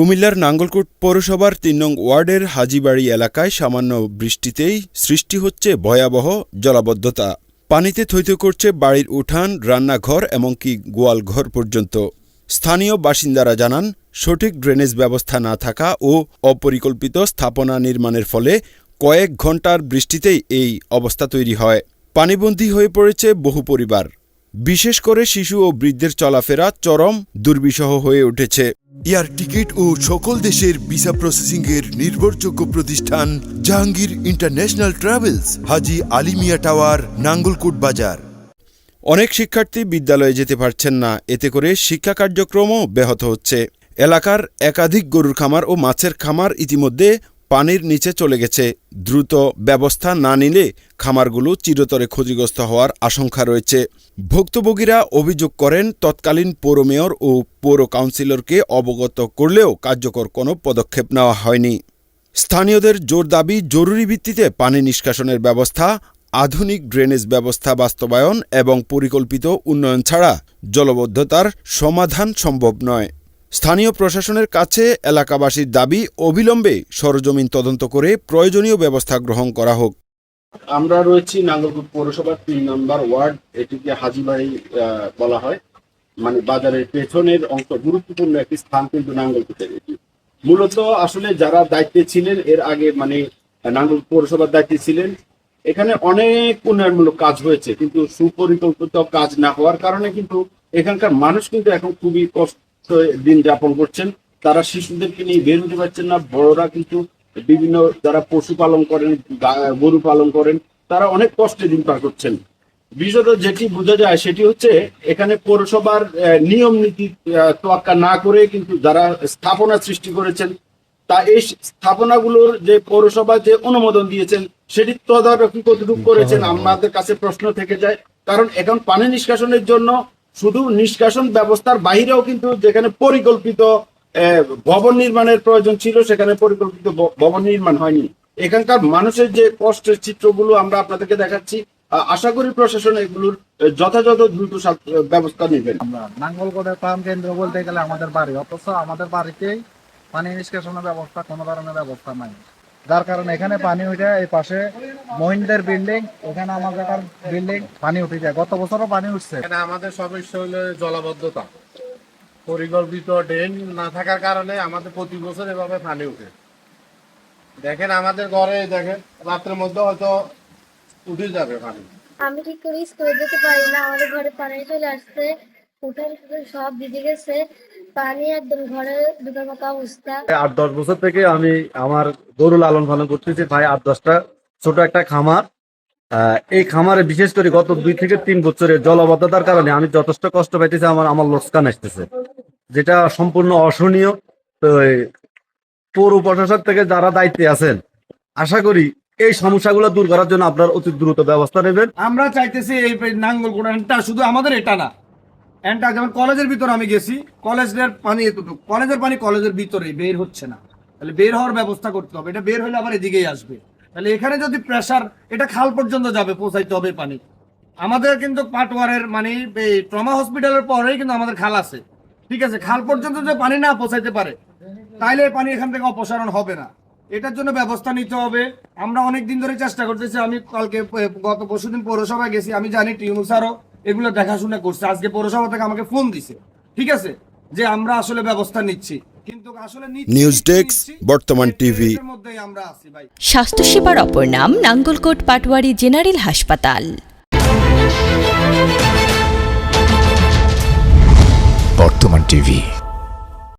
কুমিল্লার নাঙ্গলকোট পৌরসভার তিন নং ওয়ার্ডের হাজিবাড়ি এলাকায় সামান্য বৃষ্টিতেই সৃষ্টি হচ্ছে ভয়াবহ জলাবদ্ধতা। পানিতে থইতে করছে বাড়ির উঠান, রান্নাঘর এমনকি গোয়ালঘর পর্যন্ত। স্থানীয় বাসিন্দারা জানান, সঠিক ড্রেনেজ ব্যবস্থা না থাকা ও অপরিকল্পিত স্থাপনা নির্মাণের ফলে কয়েক ঘণ্টার বৃষ্টিতেই এই অবস্থা তৈরি হয়। পানিবন্দী হয়ে পড়েছে বহু পরিবার। বিশেষ করে শিশু ও বৃদ্ধের চলাফেরা চরম দুর্বিষহ হয়ে উঠেছে। এয়ার টিকিট ও সকল দেশের ভিসা প্রসেসিং এর নির্ভরযোগ্য প্রতিষ্ঠান Jahangir international travels, Haji Alimia tower, Nangalkot Bazar. অনেক শিক্ষার্থী বিদ্যালয়ে যেতে পারছেন না, এতে করে শিক্ষা কার্যক্রমও ব্যাহত হচ্ছে। এলাকার একাধিক গরুর খামার ও মাছের খামার ইতিমধ্যে পানির নিচে চলে গেছে। দ্রুত ব্যবস্থা না নিলে খামারগুলো চিরতরে ক্ষতিগ্রস্ত হওয়ার আশঙ্কা রয়েছে। ভুক্তভোগীরা অভিযোগ করেন, তৎকালীন পৌর মেয়র ও পৌর কাউন্সিলরকে অবগত করলেও কার্যকর কোনো পদক্ষেপ নেওয়া হয়নি। স্থানীয়দের জোর দাবি, জরুরি ভিত্তিতে পানি নিষ্কাশনের ব্যবস্থা, আধুনিক ড্রেনেজ ব্যবস্থা বাস্তবায়ন এবং পরিকল্পিত উন্নয়ন ছাড়া জলবদ্ধতার সমাধান সম্ভব নয়। স্থানীয় প্রশাসনের কাছে এলাকাবাসীর দাবি, অবিলম্বে সরজমিন তদন্ত করে প্রয়োজনীয় ব্যবস্থা গ্রহণ করা হোক। আমরা রয়েছি নাঙ্গলকোট পৌরসভার তিন নম্বর ওয়ার্ড, এটিকে হাজিবাড়ি বলা হয়। মানে বাজারের পেছনের অংশ, গুরুত্বপূর্ণ একটি স্থান কিন্তু নাঙ্গলকোটের এটি। মূলত আসলে যারা দায়িত্বে ছিলেন, এর আগে মানে নাঙ্গল পৌরসভার দায়িত্বে ছিলেন, এখানে অনেক উন্নয়নমূলক কাজ হয়েছে, কিন্তু সুপরিকল্পিত কাজ না হওয়ার কারণে কিন্তু এখানকার মানুষ কিন্তু এখন খুবই কষ্ট দিন যাপন করছেন। তারা শিশুদেরকে নিয়ে বের হতে পারছেন না, বড়রা কিন্তু বিভিন্ন যারা পশু পালন করেন গরু পালন করেন তারা অনেক কষ্টে দিন পার করছেন। বিশেষত যেটি বোঝা যায় সেটি হচ্ছে এখানে পৌরসভার নিয়ম নীতি তোয়াক্কা না করে কিন্তু যারা স্থাপনা সৃষ্টি করেছেন তা এই স্থাপনাগুলোর যে পৌরসভা যে অনুমোদন দিয়েছেন সেটি তদারকি কতটুকু করেছেন আমাদের কাছে প্রশ্ন থেকে যায়। কারণ এখন পানি নিষ্কাশনের জন্য শুধু নিষ্কাশন ব্যবস্থার বাইরেও কিন্তু যেখানে পরিকল্পিত ভবন নির্মাণের প্রয়োজন ছিল সেখানে পরিকল্পিত ভবন নির্মাণ হয়নি। এখানকার মানুষের যে কষ্টের চিত্রগুলো আমরা আপনাদেরকে দেখাচ্ছি আশা করি প্রশাসন এগুলোর যথাযথ দ্রুত ব্যবস্থা নেবেন। আমরা নাঙ্গলকোটের প্রাণ কেন্দ্র বলতে গেলে আমাদের বাড়ি অথচ আমাদের বাড়িতেই পানি নিষ্কাশনের ব্যবস্থা কোনো ধরনের ব্যবস্থা নাই। যার কারণে এখানে পানি উঠে এই পাশে মহিন্দের বিল্ডিং এখানে আমাদের বিল্ডিং পানি উঠে যায়। গত বছরও পানি উঠছে। এখানে আমাদের সমস্যা হলো জলাবদ্ধতা। পরিকল্পিত ড্রেন না থাকার কারণে আমাদের প্রতি বছর এভাবে পানি উঠে। দেখেন আমাদের ঘরে দেখেন রাত্রের মধ্যে হয়তো উঠে যাবে পানি আমি ঠিক করে স্কুলে যেতে পারি না আমাদের ঘরে পানি চলে আসছে উঠান সব ভিজে গেছে পানি একদম ঘরে ঢুকার মতো অবস্থা। আট দশ বছর থেকে আমি আমার গরু লালন পালন করতেছি ভাই আট দশটা ছোট একটা খামার। আহ, এই খামারে বিশেষ করে গত দুই থেকে তিন বছরের জলবদ্ধতার কারণে আমি যথেষ্ট কষ্ট পাইতেছি আমার আমার লোকসান আসতেছে। যেটা সম্পূর্ণ অসহনীয়, তো পৌর প্রশাসক থেকে যারা দায়িত্বে আছেন, আশা করি এই সমস্যাগুলো দূর করার জন্য আপনার অতি দ্রুত ব্যবস্থা নেবেন। আমরা চাইতেছি এই নাঙ্গল কোরআনটা শুধু আমাদের এটা না। এনটা যেমন কলেজের ভিতর আমি গেছি, কলেজের পানি এতটুকু, কলেজের পানি কলেজের ভিতরে বের হচ্ছে না। তাহলে বের হওয়ার ব্যবস্থা করতে হবে, এটা বের হলে আবার এদিকেই আসবে। তাহলে এখানে যদি প্রেসার এটা খাল পর্যন্ত যাবে, পৌঁছাইতে হবে পানি। আমাদের কিন্তু পাটওয়ারের মানে ট্রমা হসপিটালের পরেই কিন্তু আমাদের খাল আছে। ঠিক আছে খাল পর্যন্ত যদি পানি না পৌঁছাইতে পারে তাইলে পানি এখান থেকে অপসারণ হবে না। এটার জন্য ব্যবস্থা নিতে হবে। আমরা অনেক দিন ধরে চেষ্টা করতেছি আমি কালকে গত পরশুদিন পৌরসভায় গেছি আমি জানি টিউনু স্যারও এগুলো দেখাশোনা করছে। আজকে পৌরসভা থেকে আমাকে ফোন দিছে ঠিক আছে যে আমরা আসলে ব্যবস্থা নিচ্ছি। কিন্তু আসলে নিউজ ডেস্ক, বর্তমান এই টিভি। মধ্যেই আমরা আছি ভাই। স্বাস্থ্যসেবার অপর নাম নাঙ্গলকোট পাটওয়ারি জেনারেল হাসপাতাল। বর্তমান টিভি।